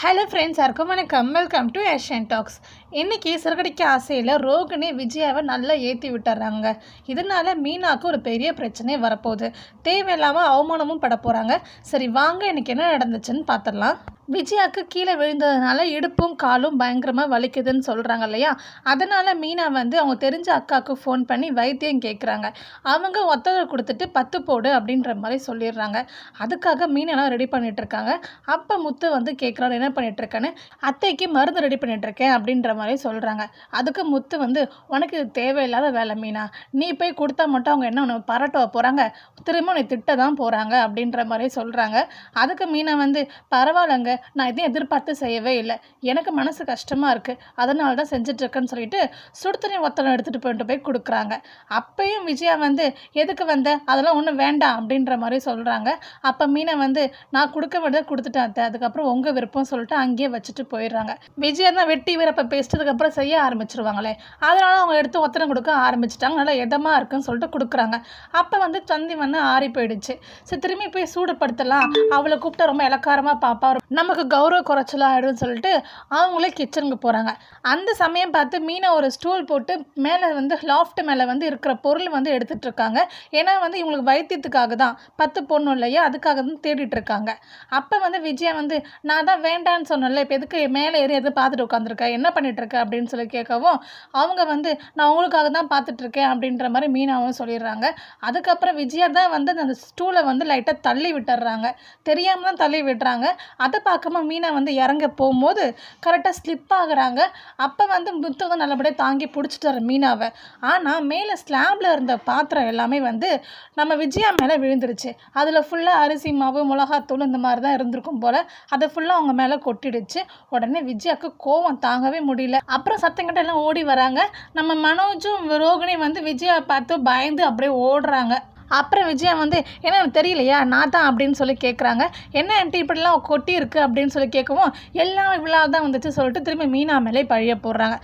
Hello friends யாருக்கும் வணக்கம். Welcome to Asian tax இன்றைக்கி சிறுகடிக்க ஆசையில் ரோகிணி விஜயாவை நல்லா ஏற்றி விட்டுறாங்க. இதனால மீனாவுக்கு ஒரு பெரிய பிரச்சனை வரப்போகுது. தேவையில்லாமல் அவமானமும் பட போகிறாங்க சரி வாங்க இன்றைக்கி என்ன நடந்துச்சுன்னு பார்த்துடலாம் விஜயாவுக்கு கீழே விழுந்ததுனால இடுப்பும் காலும் பயங்கரமாக வலிக்குதுன்னு சொல்கிறாங்க இல்லையா? அதனால் மீனா வந்து அவங்க தெரிஞ்ச அக்காவுக்கு ஃபோன் பண்ணி வைத்தியம் கேட்குறாங்க அவங்க ஒத்தகை கொடுத்துட்டு பத்து போடு அப்படின்ற மாதிரி சொல்லிடுறாங்க. அதுக்காக மீனெல்லாம் ரெடி பண்ணிகிட்ருக்காங்க அப்போ முத்து வந்து கேட்குறாரு என்ன பண்ணிகிட்ருக்கேன்னு அத்தைக்கு மருந்து ரெடி பண்ணிகிட்ருக்கேன் அப்படின்ற மாதிரி சொல்கிறாங்க அதுக்கு முத்து வந்து உனக்கு இது தேவையில்லாத வேலை மீனா. நீ போய் கொடுத்தா மட்டும் அவங்க என்ன உனக்கு பரட்ட போகிறாங்க திரும்ப உன்னை திட்ட தான் போகிறாங்க அப்படின்ற மாதிரி சொல்கிறாங்க அதுக்கு மீனா வந்து பரவாயில்லங்க. நான் எதையும் எதிர்பார்த்து செய்யவே இல்லை. எனக்கு மனசு கஷ்டமாக இருக்குது அதனால தான் செஞ்சிட்ருக்கேன்னு சொல்லிட்டு சுடுத்தண்ணி ஒத்தனை எடுத்துகிட்டு போயிட்டு போய் கொடுக்குறாங்க. அப்பையும் விஜயா வந்து எதுக்கு வந்த? அதெல்லாம் ஒன்றும் வேண்டாம் அப்படின்ற மாதிரி சொல்கிறாங்க அப்போ மீனை வந்து நான் கொடுக்க வேண்டியதை கொடுத்துட்டேன் அதுக்கப்புறம் உங்கள் விருப்பம் சொல்லிட்டு அங்கேயே வச்சுட்டு போயிடுறாங்க. விஜயா தான் வெட்டி வீரப்பை பேசிட்டதுக்கப்புறம் செய்ய ஆரம்பிச்சிருவாங்களே. அதனால அவங்க எடுத்து ஒத்தனை கொடுக்க ஆரம்பிச்சிட்டாங்க. நல்லா எதமாக இருக்குன்னு சொல்லிட்டு கொடுக்குறாங்க. அப்போ வந்து தந்தி வந்து ஆறி போயிடுச்சு. சரி திரும்பி போய் சூடுபடுத்தலாம். அவளை கூப்பிட்டா ரொம்ப இலக்காரமாக பார்ப்பா நமக்கு கௌரவ குறைச்சலாக ஆகிடும்னு சொல்லிட்டு அவங்களே கிச்சனுக்கு போகிறாங்க அந்த சமயம் பார்த்து மீனை ஒரு ஸ்டூல் போட்டு மேலே வந்து லாஃப்ட் மேலே வந்து இருக்கிற பொருள் வந்து எடுத்துகிட்டு இருக்காங்க. ஏன்னா வந்து இவங்களுக்கு வைத்தியத்துக்காக தான். பத்து பொண்ணு இல்லையா? அதுக்காக தான் தேடிட்டு இருக்காங்க. அப்போ வந்து விஜயா வந்து நான் தான் வேண்டான்னு சொன்னல இப்போ எதுக்கு மேலே ஏறி எதை பார்த்துட்டு உட்காந்துருக்கேன் என்ன பண்ணிகிட்ருக்க அப்படின்னு சொல்லி கேட்கவும் அவங்க வந்து நான் உங்களுக்காக தான் பார்த்துட்ருக்கேன் அப்படின்ற மாதிரி மீனாவும் சொல்லிடுறாங்க. அதுக்கப்புறம் விஜயா தான் வந்து அந்த ஸ்டூலை வந்து லைட்டாக தள்ளி விட்டுறாங்க தெரியாமல் தான் தள்ளி விடுறாங்க அதை பக்கமாக மீனை வந்து இறங்க போகும்போது கரெக்டாக ஸ்லிப் ஆகுறாங்க. அப்போ வந்து புத்தகம் நல்லபடியாக தாங்கி பிடிச்சிட்டு வர மீனாவை. ஆனால் மேலே ஸ்லாபில் இருந்த பாத்திரம் எல்லாமே வந்து நம்ம விஜயா மேலே விழுந்துருச்சு. அதில் ஃபுல்லாக அரிசி மாவு மிளகாத்தூள் இந்த மாதிரி தான் இருந்திருக்கும் போல் அதை ஃபுல்லாக அவங்க மேலே கொட்டிடுச்சு. உடனே விஜயாவுக்கு கோவம் தாங்கவே முடியல. அப்புறம் சத்தங்கிட்ட எல்லாம் ஓடி வராங்க. நம்ம மனோஜும் ரோகிணி வந்து விஜயாவை பார்த்து பயந்து அப்படியே ஓடுறாங்க. அப்புறம் விஜயா வந்து என்ன எனக்கு தெரியலையா? நான் தான் அப்படின்னு சொல்லி கேட்குறாங்க என்ன ஆண்டி இப்படிலாம் கொட்டி இருக்குது அப்படின்னு சொல்லி கேட்கவும் எல்லாம் இவ்வளோ தான் வந்துச்சு சொல்லிட்டு திரும்பி மீனா மேலே பழிய போடுறாங்க.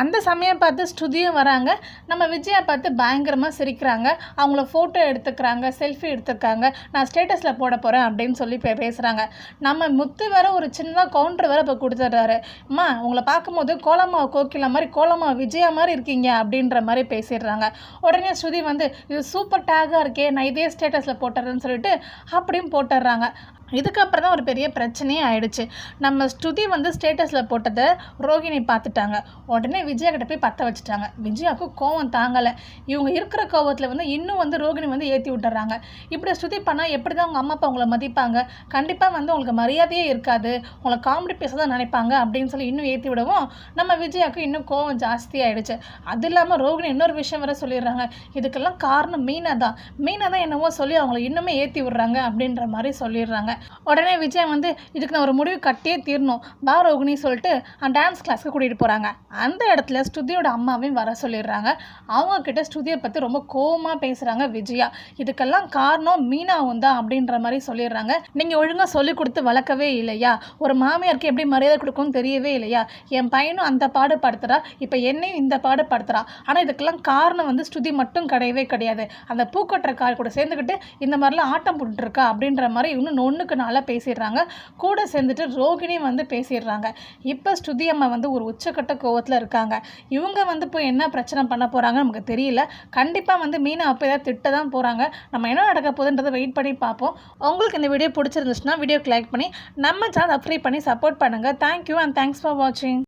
அந்த சமயம் பார்த்து ஸ்ருதியும் வராங்க. நம்ம விஜயா பார்த்து பயங்கரமாக சிரிக்கிறாங்க. அவங்கள ஃபோட்டோ எடுத்துக்கிறாங்க செல்ஃபி எடுத்துக்கிறாங்க. நான் ஸ்டேட்டஸில் போட போகிறேன் அப்படின்னு சொல்லி பே பேசுகிறாங்க நம்ம முத்து வேற ஒரு சின்னதாக கவுண்டர் வேற இப்போ கொடுத்துட்றாரு. அம்மா உங்களை பார்க்கும்போது கோலமா கோகிலா மாதிரி கோலமா விஜயா மாதிரி இருக்கீங்க அப்படின்ற மாதிரி பேசிடுறாங்க. உடனே ஸ்ருதி வந்து இது சூப்பர் டேகாக இருக்கே நான் இதே ஸ்டேட்டஸில் போட்டுறேன்னு சொல்லிட்டு அப்படியும் போட்டுடுறாங்க இதுக்கப்புறம் தான் ஒரு பெரிய பிரச்சனையே ஆயிடுச்சு. நம்ம ஸ்துதி வந்து ஸ்டேட்டஸில் போட்டதை ரோகிணி பார்த்துட்டாங்க. உடனே விஜயா கிட்ட போய் பற்ற வச்சுட்டாங்க. விஜயாவுக்கு கோவம் தாங்கலை. இவங்க இருக்கிற கோவத்தில் வந்து இன்னும் வந்து ரோகிணி வந்து ஏற்றி விட்டுறாங்க. இப்படி ஸ்துதி பண்ணால் எப்படி தான் உங்கள் அம்மா அப்பா உங்களை மதிப்பாங்க? கண்டிப்பாக வந்து உங்களுக்கு மரியாதையே இருக்காது. உங்களை காமெடி பேச தான் நினைப்பாங்க அப்படின்னு சொல்லி இன்னும் ஏற்றி விடவும் நம்ம விஜயாவுக்கு இன்னும் கோவம் ஜாஸ்தியாகிடுச்சு அது இல்லாமல் ரோகிணி இன்னொரு விஷயம் வர சொல்லிடுறாங்க. இதுக்கெல்லாம் காரணம் மீனா தான் மீனா தான் என்னவோ சொல்லி அவங்கள இன்னுமே ஏற்றி விடுறாங்க அப்படின்ற மாதிரி சொல்லிடுறாங்க. உடனே விஜய் வந்து இதுக்கு நான் ஒரு முடிவு கட்டியே தீரணும். பாரோகினி ரோகிணி சொல்லிட்டு டான்ஸ் கிளாஸ்க்கு கூட்டிகிட்டு போகிறாங்க அந்த இடத்துல ஸ்ருதியோட அம்மாவையும் வர சொல்லிடுறாங்க. அவங்கக்கிட்ட ஸ்ருதியை பற்றி ரொம்ப கோவமாக பேசுகிறாங்க விஜயா. இதுக்கெல்லாம் காரணம் மீனாவும் தான் அப்படின்ற மாதிரி சொல்லிடுறாங்க. நீங்கள் ஒழுங்காக சொல்லி கொடுத்து வளர்க்கவே இல்லையா? ஒரு மாமியாருக்கு எப்படி மரியாதை கொடுக்கும்னு தெரியவே இல்லையா? என் பையனும் அந்த பாடுபடுத்துகிறா இப்போ என்னையும் இந்த பாடு படுத்துறா. ஆனால் இதுக்கெல்லாம் காரணம் வந்து ஸ்ருதி மட்டும் கிடையவே கிடையாது. அந்த பூக்கட்டுற கார் கூட சேர்ந்துக்கிட்டு இந்த மாதிரிலாம் ஆட்டம் போட்டுருக்கா அப்படின்ற மாதிரி இன்னும் நாளுக்கு நாளாக பேசிடுறாங்க. கூட சேர்ந்துட்டு ரோகிணி வந்து பேசிடுறாங்க. இப்போ ஸ்ருதி அம்மா வந்து ஒரு உச்சக்கட்ட கோவத்தில் இருக்காங்க. இவங்க வந்து இப்போ என்ன பிரச்சனை பண்ண போகிறாங்க நமக்கு தெரியல. கண்டிப்பாக வந்து மீனை அப்போ ஏதாவது திட்ட தான் போகிறாங்க நம்ம என்ன நடக்க போகுதுன்றதை வெயிட் பண்ணி பார்ப்போம். உங்களுக்கு இந்த வீடியோ பிடிச்சிருந்துச்சுன்னா வீடியோக்கு லைக் பண்ணி நம்ம சேனல் சப்ஸ்கிரைப் பண்ணி சப்போர்ட் பண்ணுங்கள் thank you and thanks for வாட்சிங்